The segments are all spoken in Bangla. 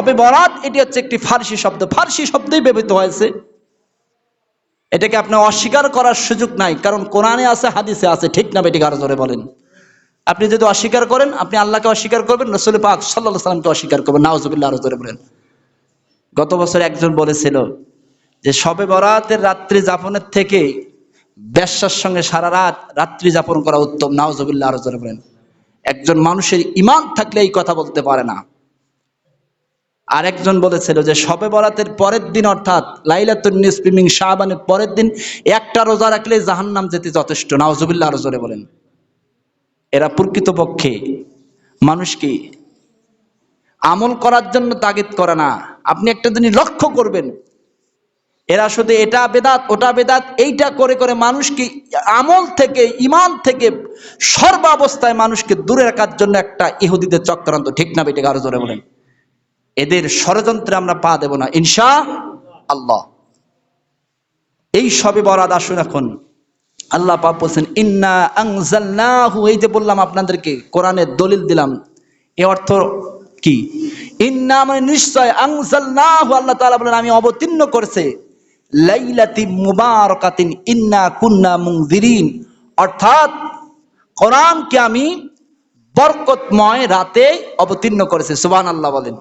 তবে বরাত, এটি হচ্ছে একটি ফার্সি শব্দ। ফার্সি শব্দই ব্যবহৃত হয়েছে। এটাকে আপনি অস্বীকার করার সুযোগ নাই, কারণ কোরআনে আছে, হাদিসে আছে, ঠিক না বেটিকে আরও জোরে বলেন। আপনি যদি অস্বীকার করেন, আপনি আল্লাহকে অস্বীকার করবেন, রসুল পাক সাল্লাহ সাল্লামকে অস্বীকার করবেন নাওজুবিল্লাহ আরও বলেন। গত বছর একজন বলেছিল যে, সবে বরাতের রাত্রি যাপনের থেকে ব্যবসার সঙ্গে সারা রাত রাত্রি যাপন করা উত্তম নাওজবিল্লা আরও বলেন। একজন মানুষের ইমান থাকলে এই কথা বলতে পারে না। আর একজন বলেছিল যে সবে বরাতের পরের দিন অর্থাৎ লাইলাতুন নিসপিমিং শাহবানের পরের দিন একটা রোজা রাখলে জাহান্নাম যেতে যথেষ্ট। নাওজবিল্লা আরও জোরে বলেন। এরা প্রকৃতপক্ষে মানুষকে আমল করার জন্য তাগিদ করে না। আপনি একটা জিনিস লক্ষ্য করবেন। এরা শুধু এটা বেদাত, ওটা বেদাত, এইটা করে করে মানুষকে আমল থেকে ইমান থেকে সর্বাবস্থায় মানুষকে দূরে রাখার জন্য একটা ইহুদিদের চক্রান্ত। ঠিক না বেটে, আরও জোরে বলেন। এদের ষড়যন্ত্রে আমরা পা দেব না। ইনশা আল্লাহ। এই সবে বরাদ আসুন এখন। আল্লাহ পাক বলছেন, ইন্না আনজালনাহু এই যে বললাম আপনাদেরকে, কোরআনের দলিল দিলাম। এ অর্থ কি? ইন্না মানে নিশ্চয় আনজালনাহু আল্লাহ তাআলা বলেন, আমি অবতীর্ণ করেছে। লাইলাতি মুবারাকাতিন, ইন্না কুন্না মুনজিরিন অর্থাৎ কোরআনকে আমি বরকতময় রাতে অবতীর্ণ করেছে। সুবহানাল্লাহ বলেন।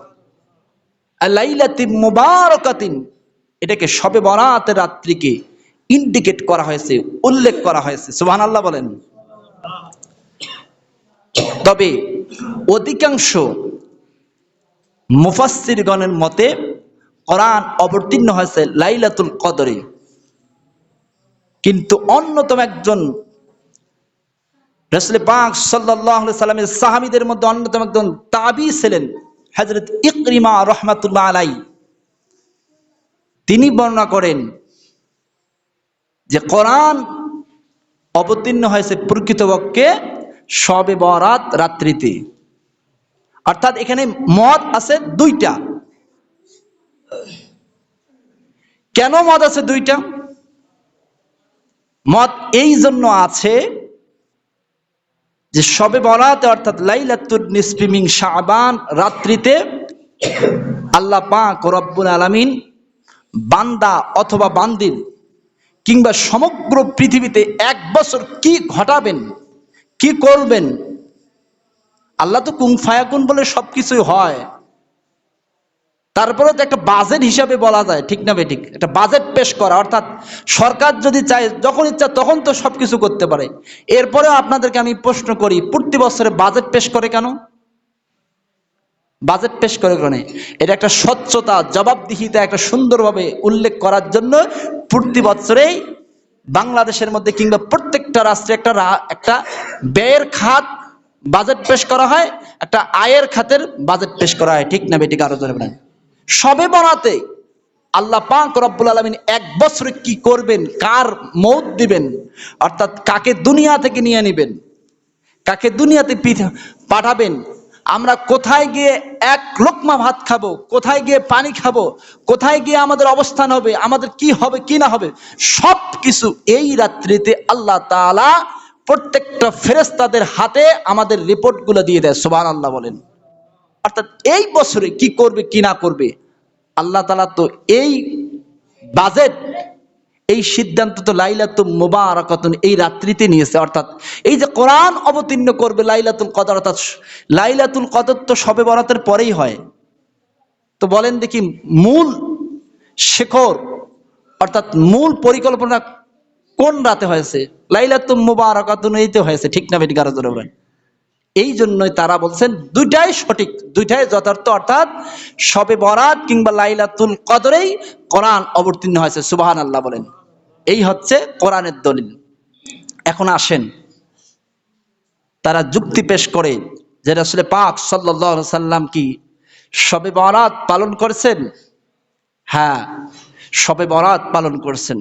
এটাকে সবে বরাতের রাত্রিকে ইন্ডিকেট করা হয়েছে, উল্লেখ করা হয়েছে। সুবহান আল্লাহ বলেন। তবে অধিকাংশ মুফাসসিরগণের মতে কোরআন অবতীর্ণ হয়েছে লাইলাতুল কদরে। কিন্তু অন্যতম একজন রসুল পাক সাল্লাহ সাল্লামের সাহাবিদের মধ্যে অন্যতম একজন তাবি ছিলেন। হজরত ইকরিমা রহমাতুল্লাহ আলাই তিনি বর্ণনা করেন যে কোরআন অবতীর্ণ হয়েছে প্রকৃতপক্ষে সবে বরাত রাত্রিতে। অর্থাৎ এখানে মত আছে দুইটা। কেন মত আছে দুইটা? মত এই জন্য আছে যে সবে বরাতে, অর্থাৎ লাইলাতুর নিসপিমিং শাহবান রাত্রিতে আল্লাহ পাক রব্বুল আলমিন বান্দা অথবা বান্দির কিংবা সমগ্র পৃথিবীতে এক বছর কি ঘটাবেন, কি করবেন, আল্লাহ তো কুং ফায়াকুন বলে সবকিছুই হয়। তারপরে তো একটা বাজেট হিসাবে বলা যায়, ঠিক না ঠিক একটা বাজেট পেশ করা, অর্থাৎ সরকার যদি চায়, যখন ইচ্ছা তখন তো সবকিছু করতে পারে। এরপরেও আপনাদেরকে আমি প্রশ্ন করি, প্রতি বছরে বাজেট পেশ করে কেন? বাজেট পেশ করে কেন? এটা একটা স্বচ্ছতা, জবাবদিহিতা একটা সুন্দরভাবে উল্লেখ করার জন্য প্রতি বছরেই বাংলাদেশের মধ্যে কিংবা প্রত্যেকটা রাষ্ট্রে একটা একটা ব্যয়ের খাত বাজেট পেশ করা হয়, একটা আয়ের খাতের বাজেট পেশ করা হয়, ঠিক না বেটিকে আরও ধরে সবে বনাতে আল্লাহ পাক রব্বুল আলমিন এক বছরে কি করবেন? কার মৌত দিবেন? অর্থাৎ কাকে দুনিয়া থেকে নিয়ে নেবেন? কাকে দুনিয়াতে পাঠাবেন? আমরা কোথায় গিয়ে এক লোকমা ভাত খাব? কোথায় গিয়ে পানি খাব? কোথায় গিয়ে আমাদের অবস্থান হবে? আমাদের কি হবে, কি না হবে? সব কিছু এই রাত্রিতে আল্লাহ তালা প্রত্যেকটা ফেরেস্তাদের হাতে আমাদের রিপোর্টগুলো দিয়ে দেয়। সোবান আল্লাহ বলেন। অর্থাৎ এই বছরে কি করবে, কি না করবে? আল্লাহ তালা তো এই বাজেট, এই সিদ্ধান্ত তো লাইলাতুল মুবারাকাতুন এই রাত্রিতে নিয়েছে। অর্থাৎ এই যে কোরআন অবতীর্ণ করবে লাইলাতুল কদর, অর্থাৎ লাইলাতুল কদর তো সবে বরাতের পরেই হয়। তো বলেন দেখি, মূল শেখর, অর্থাৎ মূল পরিকল্পনা কোন রাতে হয়েছে? লাইলাতুল মুবারাকাতুন এইতে হয়েছে, ঠিক না বেটি গারো ধরে বলেন। এই জন্যই তারা বলছেন দুইটাই সঠিক, দুইটাই যথার্থ, অর্থাৎ সবে বরাত কিংবা লাইলাতুল কদরেই কোরআন অবতীর্ণ হয়েছে সুবাহান আল্লাহ বলেন। এই হচ্ছে কোরআনের দলিল। এখন আসেন, তারা যুক্তি পেশ করে যে আসলে পাক সাল্লাহ সাল্লাম কি সবে বরাত পালন করেছেন? হ্যাঁ সবে বরাত পালন করছেন।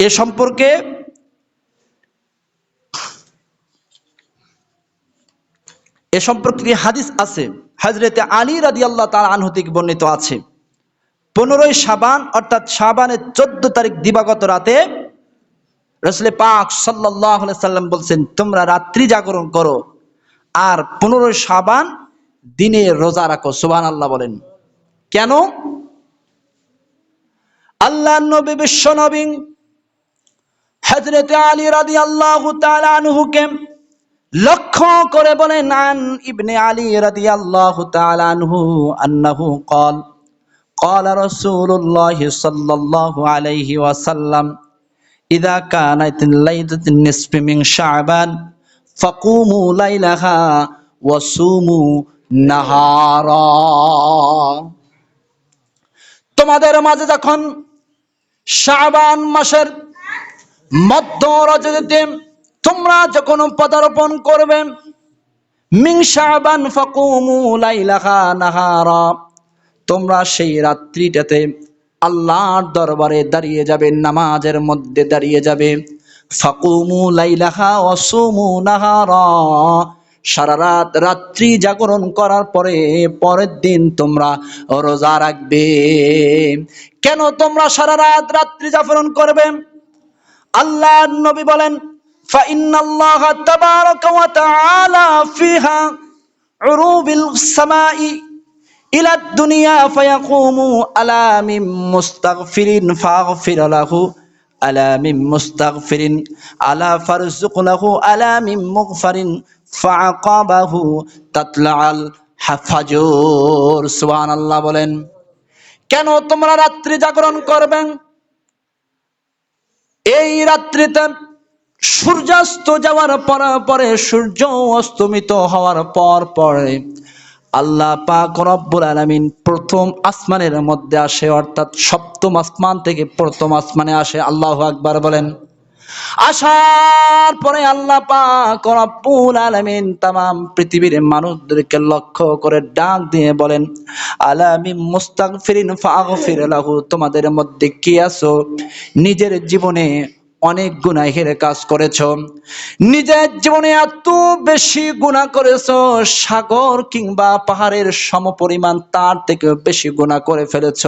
এ সম্পর্কে এ সম্পর্কে হাদিস আছে? হাজরেতে আলী রাদি আল্লাহ তার আনহতিক বর্ণিত আছে। পনেরোই সাবান অর্থাৎ সাবানের চোদ্দ তারিখ দিবাগত রাতে রসলে পাক সাল্লাহ সাল্লাম বলছেন, তোমরা রাত্রি জাগরণ করো আর পনেরোই সাবান দিনে রোজা রাখো। সুবান আল্লাহ বলেন। কেন? আল্লাহ নবী বিশ্ব নবী হজরত আলী রাদি আল্লাহ আনহুকে লক্ষ্য করে বলেন আন ইবনে আলী রাদি আল্লাহ আনহু আন্নাহু কল قال رسول الله صلى الله عليه وسلم إذا كانت الليلة النصف من شعبان فقوموا ليلها وصوموا نهارا তোমাদের মাঝে যখন শাবান মাসের মধ্য রজনীতে তোমরা যখন পদার্পণ করবে মিং শাবান ফাকুমু তোমরা সেই রাত্রিটাতে আল্লাহর দরবারে দাঁড়িয়ে যাবে, নামাজের মধ্যে দাঁড়িয়ে যাবে। ফাকুমু লাইলাহা ওয়াসুমু নাহারা, সারা রাত রাত্রি জাগরণ করার পরে পরের দিন তোমরা রোজা রাখবে। কেন তোমরা সারা রাত রাত্রি জাগরণ করবে? আল্লাহ নবী বলেন فإن الله تبارك وتعالى فيها عروب السماء إلى الدنيا فيقوم ألا من مستغفر فاغفر له ألا من مستغفر ألا فارزق له ألا من مغفر فعقابه تطلع الحفجور سبحان الله বলেন কেন তোমরা রাত্রি জাগরণ করবেন এই রাত্রিতে সূর্যাস্ত যাওয়ার পর পরে সূর্য অস্তমিত হওয়ার পর পরে আল্লাহ পাক রব্বুল আলামিন প্রথম আসমানের মধ্যে আসে, অর্থাৎ সপ্তম আসমান থেকে প্রথম আসমানে আসে। আল্লাহ আকবার বলেন। আসার পরে আল্লাহ পাক রব্বুল আলামিন তাম পৃথিবীর মানুষদেরকে লক্ষ্য করে ডাক দিয়ে বলেন আলামি মুস্তাগফিরিন ফাগফির লাহু, তোমাদের মধ্যে কি আছো? নিজের জীবনে অনেক গুনাহের কাজ করেছ। নিজের জীবনে এত বেশি গুনাহ করেছ, সাগর কিংবা পাহাড়ের সমপরিমাণ তার থেকে বেশি গুনাহ করে ফেলেছ।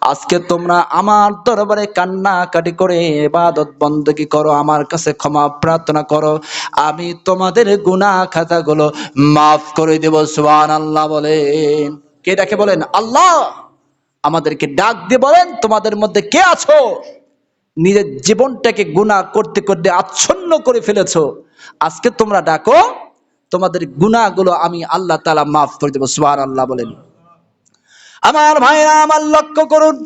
আজকে তোমরা আমার দরবারে কান্নাকাটি করে এবাদত বন্দী করো, আমার কাছে ক্ষমা প্রার্থনা করো। আমি তোমাদের গুনাহ খাতাগুলো মাফ করে দেব সুবহান আল্লাহ বলেন। কে ডাকে বলেন? আল্লাহ! আমাদেরকে ডাক দিয়ে বলেন, তোমাদের মধ্যে কে আছো? নিজের জীবনটাকে গুণা করতে করতে আচ্ছন্ন করে ফেলেছো। আজকে তোমরা ডাকো, তোমাদের গুণাগুলো আমি আল্লাহ তালা মাফ করে দেবো সুহার আল্লাহ বলেন। আমার ভাইরা, আমার লক্ষ্য করুন।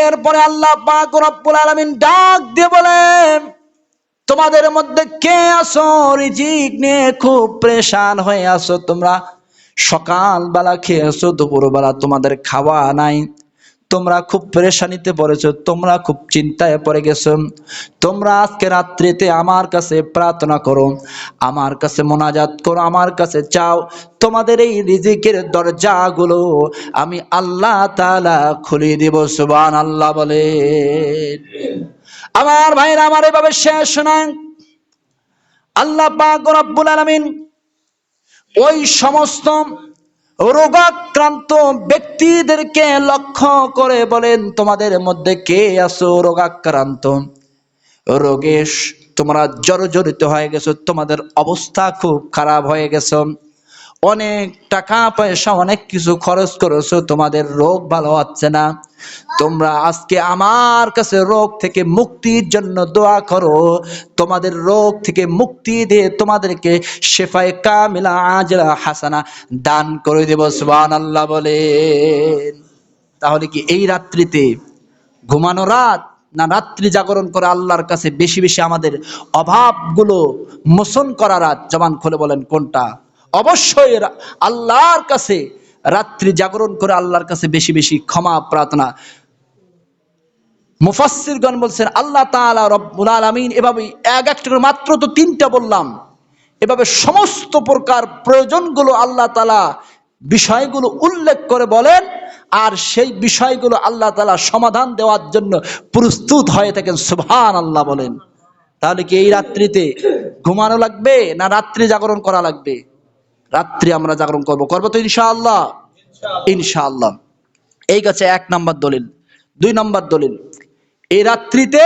এরপরে আল্লাহ পাক রব্বুল ডাক দিয়ে বলেন, তোমাদের মধ্যে কে আসো রিজিক নিয়ে খুব প্রেশান হয়ে আসো তোমরা। সকালবেলা খেয়েছো দুপুরবেলা তোমাদের খাওয়া নাই। তোমরা খুব পরেশানিতে পড়েছো, তোমরা খুব চিন্তায় পড়ে গেছো। তোমরা আজকে রাত্রিতে আমার কাছে প্রার্থনা করো, আমার কাছে মোনাজাত করো, আমার কাছে চাও তোমাদের এই রিজিকের দরজাগুলো আমি আল্লাহ তাআলা খুলে দিব সুবহান আল্লাহ বলে। আমার ভাইরা, আমার এভাবে শেষ নয় আল্লাহ পাক রব্বুল আলামিন ওই সমস্ত রোগাক্রান্ত ব্যক্তিদেরকে লক্ষ্য করে বলেন, তোমাদের মধ্যে কে আছো রোগাক্রান্ত? রোগেশ, তোমরা জর্জরিত হয়ে গেছো, তোমাদের অবস্থা খুব খারাপ হয়ে গেছো। অনেক টাকা পয়সা, অনেক কিছু খরচ করেছ, তোমাদের রোগ ভালো হচ্ছে না। তোমরা আজকে আমার কাছে রোগ থেকে মুক্তির জন্য দোয়া করো। তোমাদের রোগ থেকে মুক্তি দিয়ে তোমাদেরকে শেফায় কামিলা আজরা হাসানা দান করে দেব, সুবহানাল্লাহ বলেন। তাহলে কি এই রাত্রিতে ঘুমানো রাত না রাত্রি জাগরণ করে আল্লাহর কাছে বেশি বেশি আমাদের অভাবগুলো মোচন করা রাত? জবান খুলে বলেন কোনটা? অবশ্যই আল্লাহর কাছে রাত্রি জাগরণ করে আল্লাহর কাছে বেশি বেশি ক্ষমা, প্রার্থনা। মুফাসসিরগণ বলছেন, আল্লাহ তাআলা রব্বুল আলামিন এক একটা করে মাত্র তো তিনটা বললাম। এভাবে সমস্ত প্রকার প্রয়োজনগুলো আল্লাহ তালা বিষয়গুলো উল্লেখ করে বলেন, আর সেই বিষয়গুলো আল্লাহ তালা সমাধান দেওয়ার জন্য প্রস্তুত হয়ে থাকেন সুভান আল্লাহ বলেন। তাহলে কি এই রাত্রিতে ঘুমানো লাগবে না রাত্রি জাগরণ করা লাগবে? রাত্রি আমরা জাগরণ করব। করব তো ইনশাআল্লাহ? ইনশাআল্লাহ। এই গেছে এক নম্বর দলিল, দুই নম্বর দলিল। এই রাত্রিতে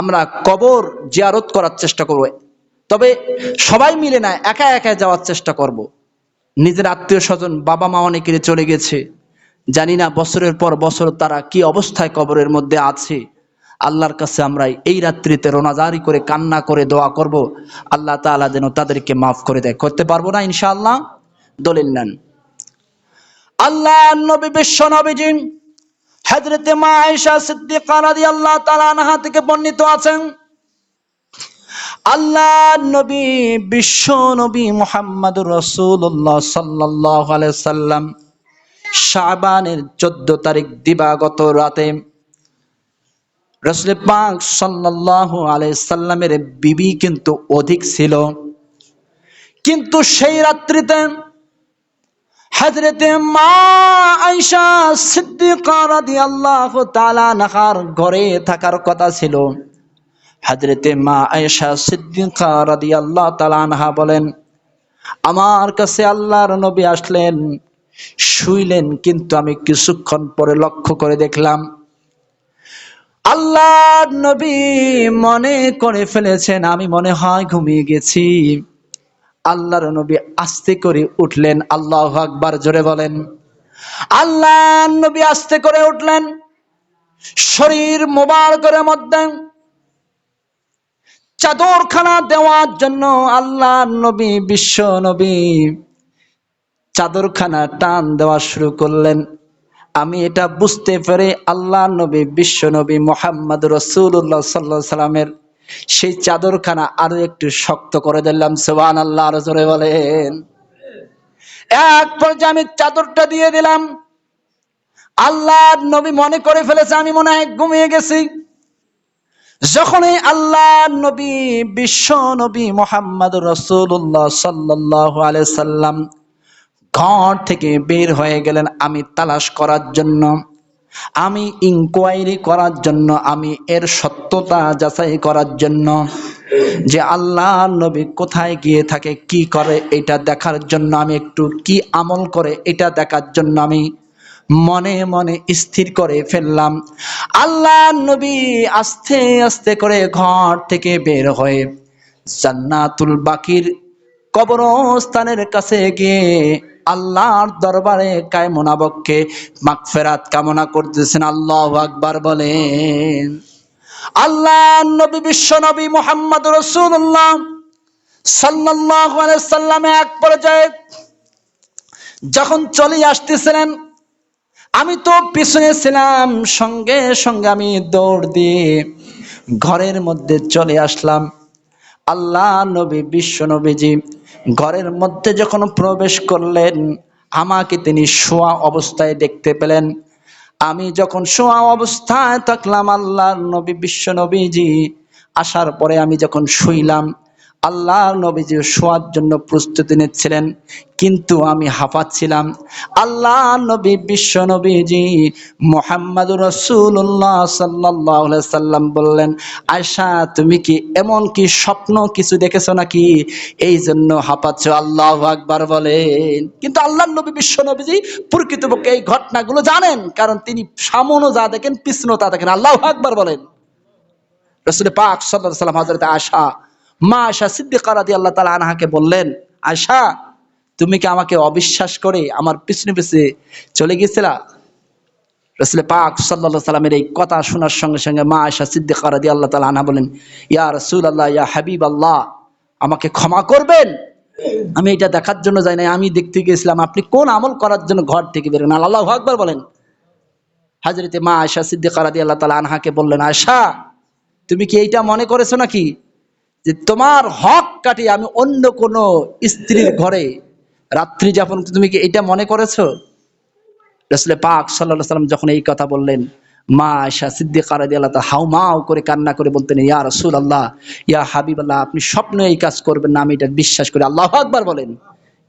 আমরা কবর জিয়ারত করার চেষ্টা করব। তবে সবাই মিলে না, একা একা যাওয়ার চেষ্টা করব। নিজের আত্মীয় স্বজন, বাবা মা অনেকের চলে গেছে। জানি না বছরের পর বছর তারা কি অবস্থায় কবরের মধ্যে আছে। আল্লাহর কাছে আমরা এই রাত্রিতে রোনাজারি করে, কান্না করে দোয়া করব। আল্লাহ তাআলা যেন তাদেরকে মাফ করে দেয়। করতে পারব না ইনশাআল্লাহ? দলিল নেন। আল্লাহ নবী, বিশ্ব নবীজি হযরতে মা আয়েশা সিদ্দিকা রাদিয়াল্লাহু তাআলা আনহা থেকে বর্ণিত আছেন আল্লাহ নবী, বিশ্ব নবী মুহাম্মদুর রাসূলুল্লাহ সাল্লাল্লাহু আলাইহি সাল্লাম শাবানের 14 তারিখ দিবাগত রাতে রাসূল পাক সাল্লাল্লাহু আলাইহি সাল্লামের বিবি কিন্তু অধিক ছিল। কিন্তু সেই রাত্রিতে হযরতে মা আয়েশা সিদ্দিকা রাদিয়াল্লাহু তাআলা আনহার ঘরে থাকার কথা ছিল। হযরতে মা আয়েশা সিদ্দিকা রাদিয়াল্লাহু তাআলা আনহা বলেন, আমার কাছে আল্লাহর নবী আসলেন, শুইলেন, কিন্তু আমি কিছুক্ষণ পরে লক্ষ্য করে দেখলাম আল্লাহর নবী মনে করে ফেলেছেন, আমি মনে হয় ঘুমিয়ে গেছি। আল্লাহর নবী আস্তে করে উঠলেন, আল্লাহ আকবার জোরে বলেন। আল্লাহ নবী আস্তে করে উঠলেন, শরীর মোবারকের মধ্যে চাদরখানা দেওয়ার জন্য আল্লাহ নবী, বিশ্ব নবী চাদরখানা টান দেওয়া শুরু করলেন। আমি এটা বুঝতে পেরে আল্লাহ নবী, বিশ্ব নবী মোহাম্মদ রসুল্লাহ সাল্লাহ সাল্লামের সেই চাদরখানা আরও একটু শক্ত করে দিলাম সোবান আল্লাহ আরও জোরে বলেন। এক পর্যায়ে আমি চাদরটা দিয়ে দিলাম। আল্লাহ নবী মনে করে ফেলেছে, আমি মনে হয় ঘুমিয়ে গেছি। যখনই আল্লাহ নবী, বিশ্ব নবী মোহাম্মদ রসুল্লাহ সাল্লাহ আলাই সাল্লাম ঘর থেকে বের হয়ে গেলেন আমি তালাশ করার জন্য। আমি ইনকোয়ারি করার জন্য, আমি এর সত্যতা যাচাই করার জন্য যে আল্লাহ নবী কোথায় গিয়ে থাকে, কি করে এটা দেখার জন্য, আমি একটু কি আমল করে এটা দেখার জন্য আমি মনে মনে স্থির করে ফেললাম। আল্লাহ নবী আস্তে আস্তে করে ঘর থেকে বের হয়ে জান্নাতুল বাকির কবরস্থানের কাছে গিয়ে আল্লাহর দরবারে কায়মনাবককে মাগফেরাত কামনা করতেছেন, আল্লাহ আকবার বলেন। আল্লাহ, নবী, বিশ্ব নবী মোহাম্মদ রসুল্লাহ আলাইহি সাল্লামে এক পর্যায়ে যখন চলে আসতেছিলেন, আমি তো পিছনে ছিলাম, সঙ্গে সঙ্গে আমি দৌড় দিয়ে ঘরের মধ্যে চলে আসলাম। আল্লাহ, নবী, বিশ্ব নবীজি ঘরের মধ্যে যখন প্রবেশ করলেন, আমাকে তিনি শোয়া অবস্থায় দেখতে পেলেন। আমি যখন শোয়া অবস্থায় থাকলাম আল্লাহ নবী, বিশ্ব নবীজি, আসার পরে আমি যখন শুইলাম আল্লাহ নবীজি শোয়ার জন্য প্রস্তুতি নিচ্ছিলেন, কিন্তু আমি হাঁপাচ্ছিলাম আল্লাহ নবী, বিশ্ব নবীজি মোহাম্মদ রসুল্লাহ সাল্লাহ সাল্লাম বললেন আয়সা তুমি কি এমন কি স্বপ্ন কিছু দেখেছ নাকি? এই জন্য হাঁপাচ্ছ আল্লাহ আকবার বলেন। কিন্তু আল্লাহ নবী, বিশ্ব নবীজি প্রকৃতপক্ষে এই ঘটনাগুলো জানেন, কারণ তিনি সামনও যা দেখেন, পিছনও তা দেখেন। আল্লাহ আকবার বলেন। রসুল পাক সাল্লাহ সাল্লাম হাজরত আশা মা আশা সিদ্দিকা রাদি আল্লাহ তালা আনহাকে বললেন আশা তুমি কি আমাকে অবিশ্বাস করে আমার পিছনে পিছনে চলে গেছিলা রসুল পাক সাল্লাহ সাল্লামের এই কথা শোনার সঙ্গে সঙ্গে মা আশা সিদ্দিকা রাদি আল্লাহ তালা আনহা বলেন ইয়া রসুল আল্লাহ ইয়া হাবিব আল্লাহ আমাকে ক্ষমা করবেন? আমি এটা দেখার জন্য যাই না আমি দেখতে গিয়েছিলাম, আপনি কোন আমল করার জন্য ঘর থেকে বেরোন আল্লাহ আকবার বলেন। হাজরতে মা আয়সা সিদ্দিকা রাদি আল্লাহ তালা আনহাকে বললেন আয়সা তুমি কি এইটা মনে করেছ নাকি? যে তোমার হক কাটিয়ে আমি অন্য কোন স্ত্রীর ঘরে রাত্রি যাপন তুমি কি এটা মনে করেছ? রসলে পাক সাল্লাহ সাল্লাম যখন এই কথা বললেন, মা আয়সা সিদ্দিকা হাউ মাও করে কান্না করে বলতেন, ইয়া রসুল আল্লাহ ইয়া হাবিব আল্লাহ আপনি স্বপ্ন এই কাজ করবেন না, আমি এটা বিশ্বাস করি। আল্লাহ আকবার বলেন।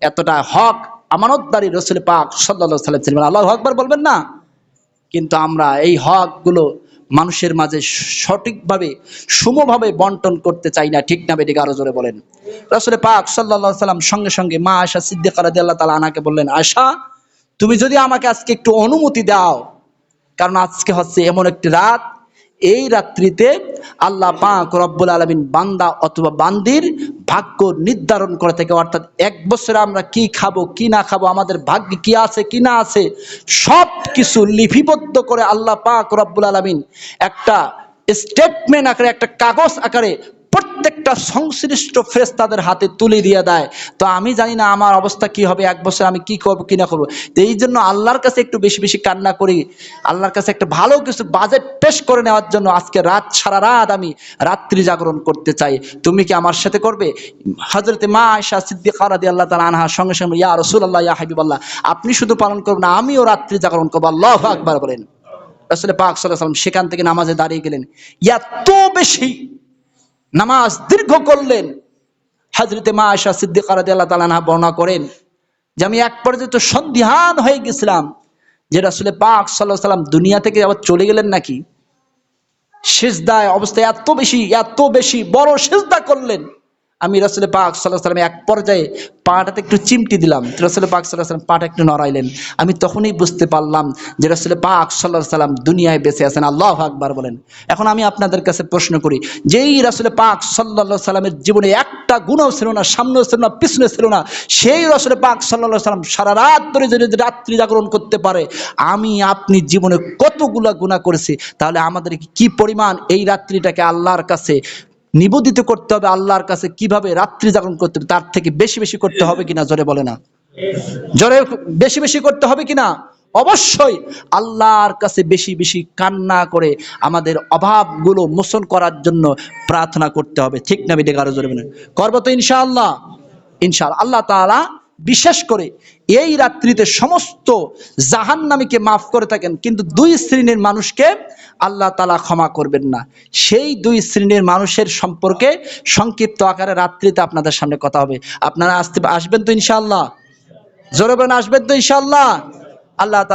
এতটা হক আমানতদারি রসুল পাক সাল্লাহ সাল্লাম আল্লাহ আকবার বলবেন না? কিন্তু আমরা এই হকগুলো মানুষের মাঝে সঠিকভাবে, সমভাবে বন্টন করতে চাই না, ঠিক না বেটিকে আরও জোরে বলেন। রসুল পাক সাল্লাহ সাল্লাম সঙ্গে সঙ্গে মা আশা সিদ্দিক রাদি আল্লাহ তালা আনাকে বললেন আশা তুমি যদি আমাকে আজকে একটু অনুমতি দাও, কারণ আজকে হচ্ছে এমন একটি রাত, এই রাত্রিতে আল্লাহ পাক রব্বুল আলমিন বান্দা অথবা বান্দির ভাগ্য নির্ধারণ করে থাকে, অর্থাৎ এক বছরে আমরা কি খাব, কি না খাব, আমাদের ভাগ্যে কি আছে, কি না আছে সব কিছু লিপিবদ্ধ করে আল্লাহ পাক রব্বুল আলমিন একটা স্টেটমেন্ট আকারে, একটা কাগজ আকারে প্রত্যেকটা সংশ্লিষ্ট ফ্রেস তাদের হাতে তুলে দিয়ে দেয়। তো আমি জানি না আমার অবস্থা কি হবে, এক বছর আমি কি করব, কি না করব। তো এই জন্য আল্লাহর কাছে একটু বেশি বেশি কান্না করি। আল্লাহর কাছে একটা ভালো কিছু বাজেট পেশ করে নেওয়ার জন্য আজকে রাত, সারা রাত আমি রাত্রি জাগরণ করতে চাই। তুমি কি আমার সাথে করবে? হজরতে মা আয়সা সিদ্দিকা রাদি আল্লাহ তালা আনহার সঙ্গে সঙ্গে ইয়া রসুল আল্লাহ ইয়া হাবিব আল্লাহ আপনি শুধু পালন করবেন আমিও রাত্রি জাগরণ করব। আল্লাহ আকবার বলেন। আসলে পাক সাল্লাহ সাল্লাম সেখান থেকে নামাজে দাঁড়িয়ে গেলেন। এত বেশি নামাজ দীর্ঘ করলেন। হাজরতে মা আশা সিদ্দিক আল্লাহ তালা বর্ণনা করেন যে, আমি এক পর্যায়ে তো সন্ধিহান হয়ে গেছিলাম যে রাসুলে পাক সাল্লাহ সাল্লাম দুনিয়া থেকে আবার চলে গেলেন নাকি? সেজদায় অবস্থা এত বেশি এত বেশি বড় সেজদা করলেন। আমি রাসুলে পাক সাল্লাহ সাল্লাম এক পর্যায়ে পাটাতে একটু চিমটি দিলাম। রাসুলে পাক সাল্লাহ সাল্লাম পাটা একটু নড়াইলেন। আমি তখনই বুঝতে পারলাম যে রাসুলে পাক সাল্লাহ সাল্লাম দুনিয়ায় বেঁচে আছেন। আল্লাহ আকবার বলেন। এখন আমি আপনাদের কাছে প্রশ্ন করি, যেই রাসুলে পাক সাল্লাহ সাল্লামের জীবনে একটা গুণও ছিল না, সামনেও ছিল না পিছনে ছিল না, সেই রসুলে পাক সাল্লাহ সাল্লাম সারা রাত ধরে যদি রাত্রি জাগরণ করতে পারে, আমি, আপনি জীবনে কতগুলা গুণা করেছি, তাহলে আমাদের কি পরিমাণ এই রাত্রিটাকে আল্লাহর কাছে নিবেদিত করতে হবে আল্লাহর কাছে, কীভাবে রাত্রি জাগরণ করতে হবে, তার থেকে বেশি বেশি করতে হবে কিনা জোরে বলে না। জোরে বেশি বেশি করতে হবে কিনা? অবশ্যই আল্লাহর কাছে বেশি বেশি কান্না করে আমাদের অভাবগুলো মোচন করার জন্য প্রার্থনা করতে হবে। ঠিক না বেটে কারও জোরে করব তো ইনশাআল্লাহ। ইনশাআল্লাহ। আল্লাহ তাআলা বিশেষ করে এই রাত্রিতে সমস্ত জাহান নামীকে মাফ করে থাকেন, কিন্তু দুই শ্রেণির মানুষকে আল্লাহ তালা ক্ষমা করবেন না। সেই দুই শ্রেণির মানুষের সম্পর্কে সংক্ষিপ্ত আকারে রাত্রিতে আপনাদের সামনে কথা হবে। আপনারা আসতে আসবেন তো ইনশাল্লাহ জোরে আসবেন তো ইনশাল্লাহ আল্লাহ তাআলা